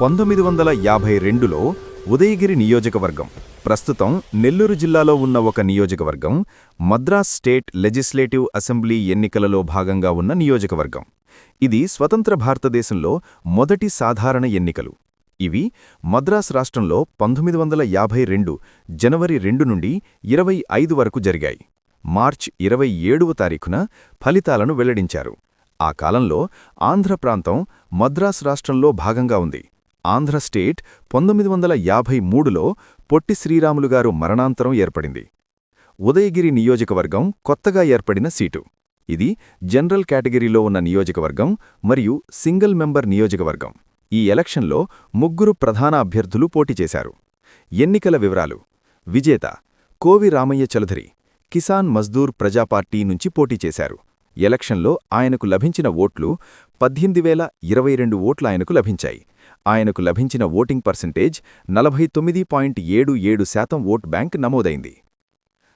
పంతొమ్మిది వందల యాభై రెండులో ఉదయగిరి నియోజకవర్గం ప్రస్తుతం నెల్లూరు జిల్లాలో ఉన్న ఒక నియోజకవర్గం మద్రాస్ స్టేట్ లెజిస్లేటివ్ అసెంబ్లీ ఎన్నికలలో భాగంగా ఉన్న నియోజకవర్గం. ఇది స్వతంత్ర భారతదేశంలో మొదటి సాధారణ ఎన్నికలు. ఇవి మద్రాస్ రాష్ట్రంలో పంతొమ్మిది వందల యాభై రెండు జనవరి రెండు నుండి ఇరవై ఐదు వరకు జరిగాయి. మార్చ్ ఇరవై ఏడవ తారీఖున ఫలితాలను వెల్లడించారు. ఆ కాలంలో ఆంధ్ర ప్రాంతం మద్రాస్ రాష్ట్రంలో భాగంగా ఉంది. ఆంధ్ర స్టేట్ పంతొమ్మిది వందల యాభై మూడులో పొట్టి శ్రీరాములుగారు మరణాంతరం ఏర్పడింది. ఉదయగిరి నియోజకవర్గం కొత్తగా ఏర్పడిన సీటు. ఇది జనరల్ కేటగిరీలో ఉన్న నియోజకవర్గం మరియు సింగిల్ మెంబర్ నియోజకవర్గం. ఈ ఎలక్షన్లో ముగ్గురు ప్రధాన అభ్యర్థులు పోటీ చేశారు. ఎన్నికల వివరాలు. విజేత కోవి రామయ్య చౌధరి కిసాన్ మజ్దూర్ ప్రజాపార్టీ నుంచి పోటీ చేశారు. ఎలక్షన్లో ఆయనకు లభించిన ఓట్లు పద్దెనిమిది వేల ఇరవై రెండు ఓట్లు ఆయనకు లభించాయి. ఆయనకు లభించిన ఓటింగ్ పర్సెంటేజ్ నలభై తొమ్మిది పాయింట్ ఏడు ఏడు శాతం ఓట్ బ్యాంక్ నమోదైంది.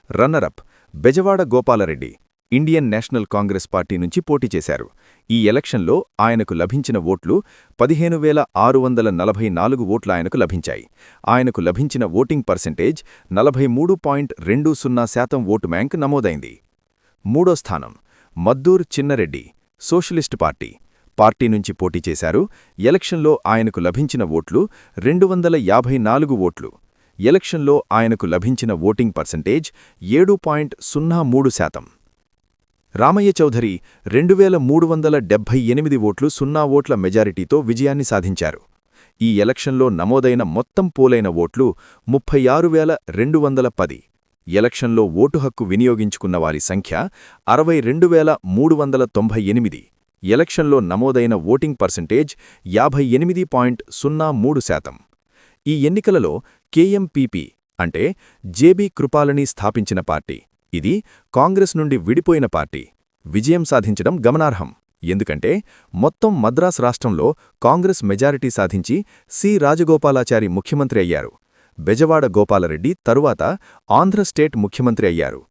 Runner up Bezawada Gopalareddy Indian National Congress party నుంచి పోటీ చేశారు. ఈ ఎలక్షన్లో ఆయనకు లభించిన ఓట్లు పదిహేను వేల ఆరు వందల నలభై నాలుగు ఓట్లు ఆయనకు లభించాయి. ఆయనకు లభించిన ఓటింగ్ పర్సెంటేజ్ నలభై మూడు పాయింట్ రెండు సున్నా శాతం ఓటు బ్యాంక్ నమోదైంది. మూడో స్థానం Maddur Chinnareddy socialist party party నుంచి పోటీ చేశారు. ఎలక్షన్లో ఆయనకు లభించిన ఓట్లు రెండు వందల యాభై నాలుగు ఓట్లు. ఎలక్షన్లో ఆయనకు లభించిన ఓటింగ్ పర్సంటేజ్ ఏడు పాయింట్ సున్నా మూడు శాతం. రామయ్య చౌధరి రెండు వేల మూడు వందల డెబ్భై ఎనిమిది ఓట్లు సున్నా ఓట్ల మెజారిటీతో విజయాన్ని సాధించారు. ఈ ఎలక్షన్లో నమోదైన మొత్తం పోలైన ఓట్లు ముప్పై ఆరు వేల రెండు వందల పది. ఎలక్షన్లో ఓటు హక్కు వినియోగించుకున్న వారి సంఖ్య అరవై రెండు వేల మూడు వందల తొంభై ఎనిమిది. ఎలక్షన్లో నమోదైన ఓటింగ్ పర్సెంటేజ్ యాభై ఎనిమిది పాయింట్ సున్నా మూడు శాతం. ఈ ఎన్నికలలో కేఎంపీపీ అంటే జేబీ కృపాలని స్థాపించిన పార్టీ. ఇది కాంగ్రెస్ నుండి విడిపోయిన పార్టీ. విజయం సాధించడం గమనార్హం. ఎందుకంటే మొత్తం మద్రాస్ రాష్ట్రంలో కాంగ్రెస్ మెజారిటీ సాధించి సి రాజగోపాలాచారి ముఖ్యమంత్రి అయ్యారు. బెజవాడ గోపాలరెడ్డి తరువాత ఆంధ్ర స్టేట్ ముఖ్యమంత్రి అయ్యారు.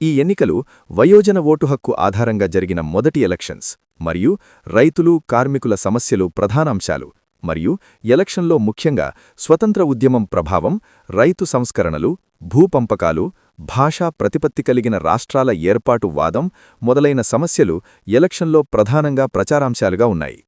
ఈ ఎన్నికలు వయోజన ఓటు హక్కు ఆధారంగా జరిగిన మొదటి ఎలక్షన్స్ మరియు రైతులు కార్మికుల సమస్యలు ప్రధానాంశాలు మరియు ఎలక్షన్లో ముఖ్యంగా స్వతంత్ర ఉద్యమం ప్రభావం రైతు సంస్కరణలు భూపంపకాలు భాషా ప్రతిపత్తి కలిగిన రాష్ట్రాల ఏర్పాటు వాదం మొదలైన సమస్యలు ఎలక్షన్లో ప్రధానంగా ప్రచారాంశాలుగా ఉన్నాయి.